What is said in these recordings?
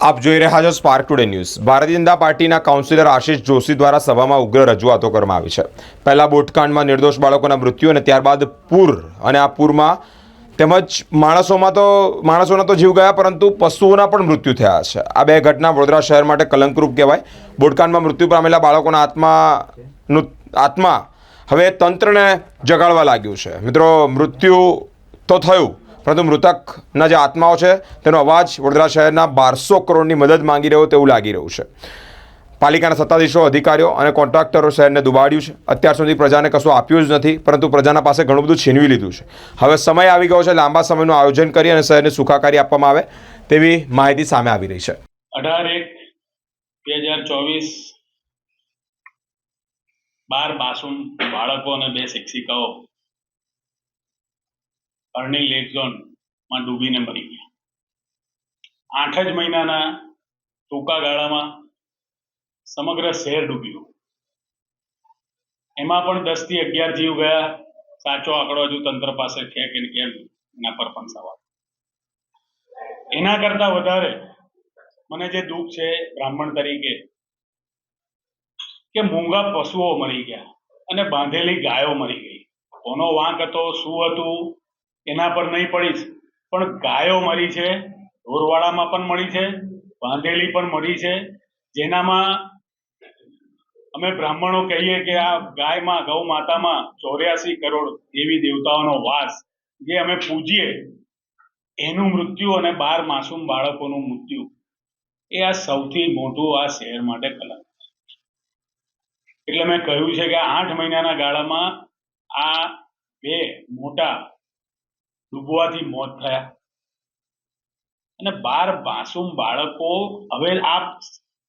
આપ જોઈ રહ્યા છો spark today news Bharatiya Janata પાર્ટીના કાઉન્સિલર આશિષ જોશી દ્વારા સભામાં ઉગ્ર રજૂઆતો કરવામાં આવી છે. પહેલા બોટકાંડમાં નિર્દોષ બાળકોના મૃત્યુ અને ત્યારબાદ પૂર. અને આ પૂરમાં તેમજ માણસોમાં તો, માણસોના તો જીવ ગયા, પરંતુ પશુઓના પણ મૃત્યુ થયા છે. આ બે ઘટના વડોદરા શહેર માટે કલંકરૂપ કહેવાય. બોટકાંડમાં મૃત્યુ પામેલા બાળકોના આત્માનું, આત્મા હવે તંત્રને જગાડવા લાગ્યું છે. મિત્રો, મૃત્યુ તો થયું પરંતુ મૃતકના જે આત્માઓ છે, તેનો અવાજ વડોદરા શહેરના બારસો કરોડની મદદ માંગી રહ્યો તેવું લાગી રહ્યું છે. પાલિકાના સત્તાધીશો, અધિકારીઓ અને કોન્ટ્રાક્ટરો શહેરને દુબાડ્યું છે. અત્યાર સુધી પ્રજાને કશું આપ્યું જ નથી, પરંતુ પ્રજાના પાસે ઘણું બધું છીનવી લીધું છે. હવે સમય આવી ગયો છે, લાંબા સમયનું આયોજન કરી અને શહેરને સુખાકારી આપવામાં આવે તેવી માહિતી સામે આવી રહી છે. અઢાર એક બે હજાર ચોવીસ બાર માસૂમ બાળકો અને બે શિક્ષિકાઓ અર્નિંગ લેક ઝોનમાં ડૂબીને મરી ગયા. આઠ જ મહિનાના ટૂંકા ગાળામાં સમગ્ર શહેર ડૂબ્યું એમાં પણ દસથી અગિયાર જીવ ગયા. સાચો આંકડો હજુ તંત્ર પાસે છે કે કેમ એના પર પણ સવાલ. એના કરતા વધારે મને જે દુઃખ છે બ્રાહ્મણ તરીકે કે મૂંગા પશુઓ મરી ગયા અને બાંધેલી ગાયો મરી ગઈ. કોનો વાંક હતો, શું હતું? એના પર નહીં પડીશ. પણ ગાયો મળી છે, ઢોરવાડામાં પણ મળી છે બાંધેલી પણ મળી છે. જેનામાં અમે બ્રાહ્મણો કહીએ કે આ ગાયમાં, ગૌ માતામાં ચોર્યાસી કરોડ દેવી દેવતાઓનો વાસ જે અમે પૂજીએ, એનું મૃત્યુ અને બાર માસૂમ બાળકોનું મૃત્યુ. એ આ સૌથી મોટું આ શહેર માટે કલંક એટલે મેં કહ્યું છે કે આઠ મહિનાના ગાળામાં આ બે મોટા ડૂબવાથી મોત થયા. અને બાર માસૂમ બાળકો, હવે આપ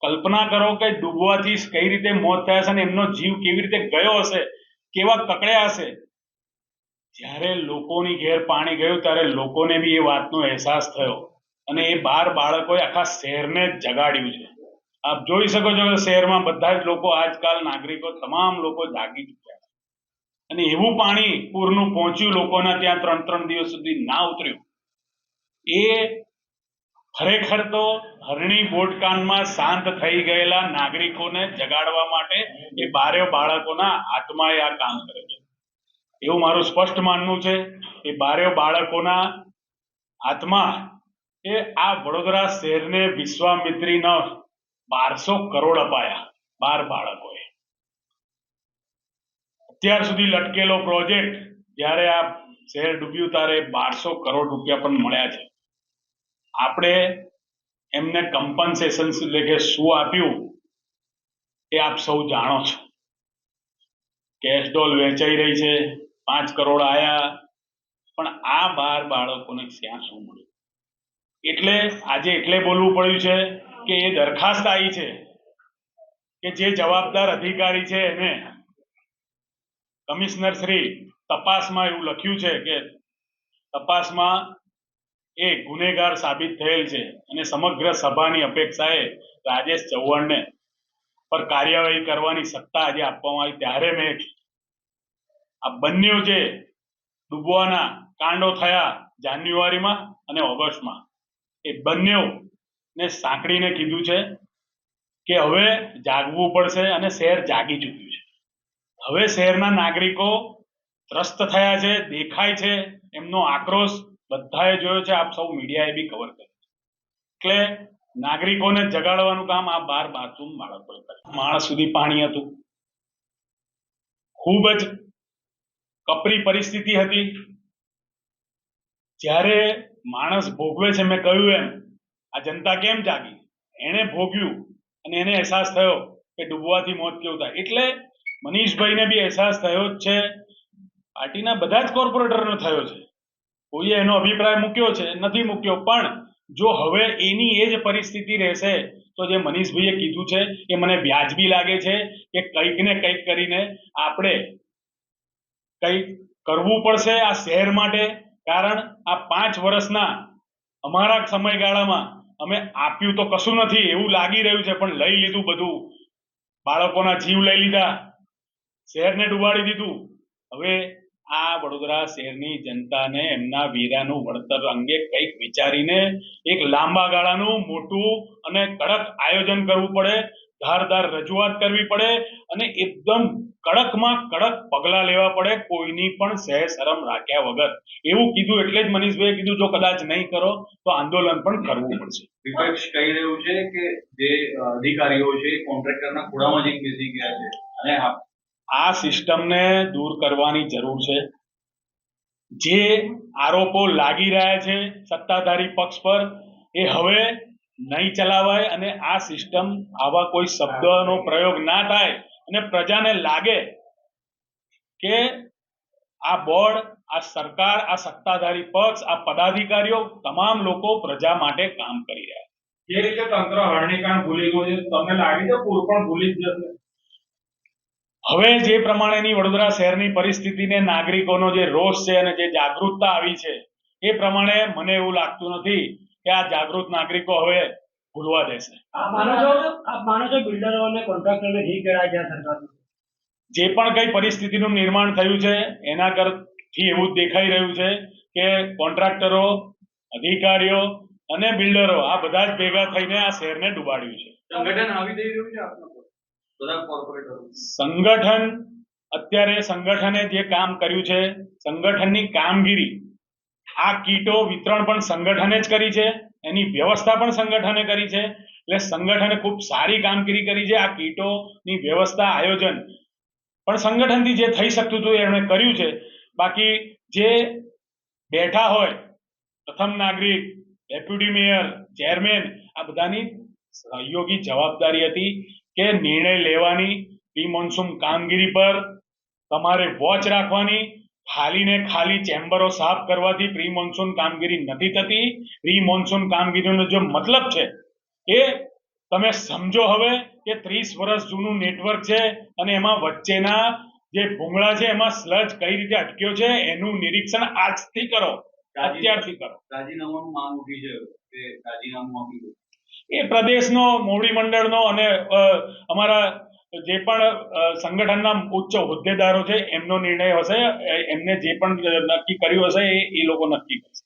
કલ્પના કરો કે ડૂબવાથી કઈ રીતે મોત થયા છે અને એમનો જીવ કેવી રીતે ગયો હશે, કેવા કકડ્યા હશે. જ્યારે લોકોની ઘેર પાણી ગયું, ત્યારે લોકોને બી એ વાતનો અહેસાસ થયો. અને એ બાર બાળકોએ આખા શહેરને જગાડ્યું છે. આપ જોઈ શકો છો કે શહેરમાં બધા જ લોકો, આજકાલ નાગરિકો, તમામ લોકો જાગી ચૂક્યા અને એવું પાણી પૂરનું પહોંચ્યું લોકોના ત્યાં ત્રણ ત્રણ દિવસ સુધી ના ઉતર્યું. એ ખરેખર તો હરણી બોટકાનમાં શાંત થઈ ગયેલા નાગરિકોને જગાડવા માટે એ બારે બાળકોના આત્માએ આ કામ કરે છે. એવું મારું સ્પષ્ટ માનવું છે એ બારે બાળકોના આત્મા એ આ વડોદરા શહેરને વિશ્વામિત્રીના બારસો કરોડ અપાયા બાર બાળકોએ અત્યાર સુધી લટકેલો પ્રોજેક્ટ જ્યારે આ શહેર ડૂબ્યું ત્યારે બારસો કરોડ રૂપિયા પણ મળ્યા છે. આપણે એમને કમ્પન્સેશન કે શું આપ્યું એ આપ સૌ જાણો છો. કેશ ડોલ વેચાઈ રહી છે, પાંચ કરોડ આયા, પણ આ બાર બાળકોને ક્યાં શું મળ્યું? એટલે આજે એટલે બોલવું પડ્યું છે કે એ દરખાસ્ત આવી છે કે જે જવાબદાર અધિકારી છે એને કમિશનર શ્રી તપાસમાં એવું લખ્યું છે કે તપાસમાં એ ગુનેગાર સાબિત થયેલ છે અને સમગ્ર સભાની અપેક્ષાએ રાજેશ ચૌહાણને પર કાર્યવાહી કરવાની સત્તા આજે આપવામાં આવી. ત્યારે મેં આ બંને જે ડૂબવાના કાંડો થયા જાન્યુઆરીમાં અને ઓગસ્ટમાં, એ બંને સાંકળીને કીધું છે કે હવે જાગવું પડશે અને શહેર જાગી ચૂક્યું હવે શહેરના નાગરિકો ત્રસ્ત થયા છે, દેખાય છે, એમનો આક્રોશ બધાએ જોયો છે, આપ સૌ મીડિયાએ બી કવર કર્યું એટલે નાગરિકોને જગાડવાનું કામ આ બાર બાથરૂમ બાળકોએ કર્યું. માણસ સુધી પાણી હતું. ખૂબ જ કપરી પરિસ્થિતિ હતી. જ્યારે માણસ ભોગવે છે, મેં કહ્યું એમ, આ જનતા કેમ જાગી? એણે ભોગ્યું અને એને અહેસાસ થયો કે ડૂબવાથી મોત કેવું થાય? એટલે મનીષભાઈને બી અહેસાસ થયો જ છે. પાર્ટીના બધા જ કોર્પોરેટરનો થયો છે. કોઈએ એનો અભિપ્રાય મૂક્યો છે? નથી મૂક્યો. પણ જો હવે એની એ જ પરિસ્થિતિ રહેશે, તો જે મનીષભાઈએ કીધું છે, એ મને વ્યાજબી લાગે છે કે કંઈક ને કંઈક કરીને આપણે કંઈક કરવું પડશે આ શહેર માટે. કારણ આ પાંચ વર્ષના અમારા સમયગાળામાં અમે આપ્યું તો કશું નથી. એવું લાગી રહ્યું છે, પણ લઈ લીધું બધું. બાળકોના જીવ લઈ લીધા. શહેરને ડૂબાડી દીધું. હવે આ વડોદરા શહેરની જનતાને એમના વીરાનું વળતર અંગે કંઈક વિચારીને એક લાંબા ગાળાનું મોટું અને કડક આયોજન કરવું પડે, ધારદાર રજૂઆત કરવી પડે અને એકદમ કડકમાં કડક પગલાં લેવા પડે કોઈની પણ સહેજ શરમ રાખ્યા વગર. એવું કીધું એટલે જ મનીષભાઈ કીધું, જો કદાચ નહીં કરો, તો આંદોલન પણ કરવું પડશે. વિપક્ષ કહી રહ્યું છે કે જે અધિકારીઓ છે, કોન્ટ્રાક્ટરના ખોળામાં જ બેસી ગયા છે અને આ સિસ્ટમને દૂર કરવાની જરૂર છે જે આરોપો લાગી રહ્યા છે સત્તાધારી પક્ષ પર, એ હવે નહીં ચલાવાય અને આ સિસ્ટમ આવા કોઈ શબ્દનો પ્રયોગ ના થાય અને પ્રજાને લાગે કે આ બોર્ડ, આ સરકાર, આ સત્તાધારી પક્ષ, આ પદાધિકારીઓ તમામ લોકો પ્રજા માટે કામ કરી રહ્યા છે. જે રીતે તંત્ર હરણીકાંડ ભૂલી ગયું છે, તમને લાગે છે પૂર પણ ભૂલી જ જશે હવે જે પ્રમાણેની વડોદરા શહેરની પરિસ્થિતિને નાગરિકોનો જે રોષ છે અને જે જાગૃતતા આવી છે એ પ્રમાણે મને એવું લાગતું નથી કે આ જાગૃત નાગરિકો હવે ભૂલવા દેશે. જે પણ કઈ પરિસ્થિતિનું નિર્માણ થયું છે એના કરથી એવું જ દેખાઈ રહ્યું છે કે કોન્ટ્રાક્ટરો અધિકારીઓ અને બિલ્ડરો આ બધા જ ભેગા થઈને આ શહેરને ડુબાડ્યું છે. સંગઠન આવી દઈ રહ્યું છે સંગઠન, અત્યારે સંગઠને જે કામ કર્યું છે, સંગઠનની કામગીરી, આ કીટો વિતરણ પણ સંગઠને જ કરી છે, એની વ્યવસ્થા પણ સંગઠને કરી છે, એટલે સંગઠને ખૂબ સારી કામગીરી કરી છે, આ કીટોની વ્યવસ્થા આયોજન. પણ સંગઠનથી જે થઈ શકતું હતું એમણે કર્યું છે. બાકી જે બેઠા હોય, પ્રથમ નાગરિક, ડેપ્યુટી મેયર, ચેરમેન, આ બધાની સહયોગી જવાબદારી હતી. કે નિર્ણય લેવાની પ્રી મોન્સૂન કામગીરી પર તમારે વોચ રાખવાની. ખાલી ને ખાલી ચેમ્બરો સાફ કરવાથી પ્રી મોન્સૂન કામગીરી નથી થતી. પ્રી મોન્સૂન કામગીરીનો જે મતલબ છે એ તમે સમજો હવે કે ત્રીસ વર્ષ જૂનું નેટવર્ક છે અને એમાં વચ્ચેના જે ભૂંગળા છે એમાં સ્લજ કઈ રીતે અટક્યો છે એનું નિરીક્ષણ આજથી કરો. અત્યારથી કરો. રાજીનામાનું માંગ ઉઠી છે. કે રાજીનામું આપી દો. એ પ્રદેશનો, મોવડી મંડળનો અને અમારા જે પણ સંગઠનના ઉચ્ચ હોદ્દેદારો છે, એમનો નિર્ણય હશે એમને જે પણ નક્કી કર્યું હશે એ એ લોકો નક્કી કરશે.